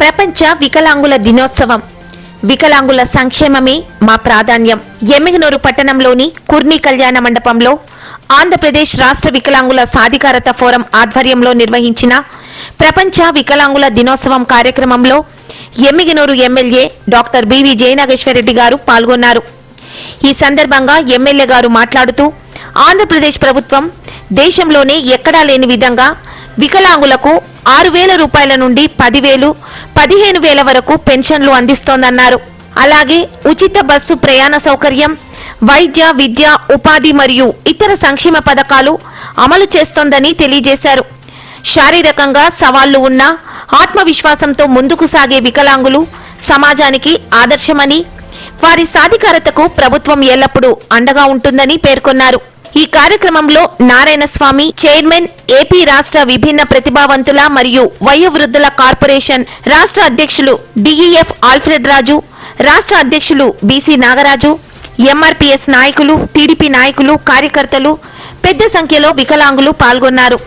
ప్రపంచ వికలాంగుల దినోత్సవం. వికలాంగుల సంక్షేమమే మా ప్రాధాన్యం. ఎమ్మిగనూరు పట్టణంలోని కుర్ని కళ్యాణ మండపంలో ఆంధ్రప్రదేశ్ రాష్ట్ర వికలాంగుల సాధికారత ఫోరం ఆధ్వర్యంలో నిర్వహించిన ప్రపంచ వికలాంగుల దినోత్సవం కార్యక్రమంలో Yemmiganur MLA doctor BV Jayanageswara Reddy గారు పాల్గొన్నారు. ఈ సందర్భంగా ఎమ్మెల్యే గారు మాట్లాడుతూ ఆంధ్రప్రదేశ్ ప్రభుత్వం దేశంలోనే ఎక్కడా లేని విధంగా వికలాంగులకు ఆరు వేల రూపాయల నుండి పదివేలు పదిహేను వేల వరకు పెన్షన్లు అందిస్తోందన్నారు. అలాగే ఉచిత బస్సు ప్రయాణ సౌకర్యం వైద్య విద్య ఉపాధి మరియు ఇతర సంక్షేమ పథకాలు అమలు చేస్తోందని తెలియజేశారు. శారీరకంగా సవాళ్ళు ఉన్న ఆత్మవిశ్వాసంతో ముందుకు సాగే వికలాంగులు సమాజానికి ఆదర్శమని వారి సాధికారతకు ప్రభుత్వం ఎల్లప్పుడూ అండగా ఉంటుందని పేర్కొన్నారు. ఈ కార్యక్రమంలో నారాయణ స్వామి చైర్మన్ ఏపీ రాష్ట్ర విభిన్న ప్రతిభావంతుల మరియు వయోవృద్ధుల కార్పొరేషన్ రాష్ట్ర అధ్యక్షులు డిఈఎఫ్ ఆల్ఫ్రెడ్ రాజు రాష్ట్ర అధ్యక్షులు బీసీ నాగరాజు ఎంఆర్పీఎస్ నాయకులు టీడీపీ నాయకులు కార్యకర్తలు పెద్ద సంఖ్యలో వికలాంగులు పాల్గొన్నారు.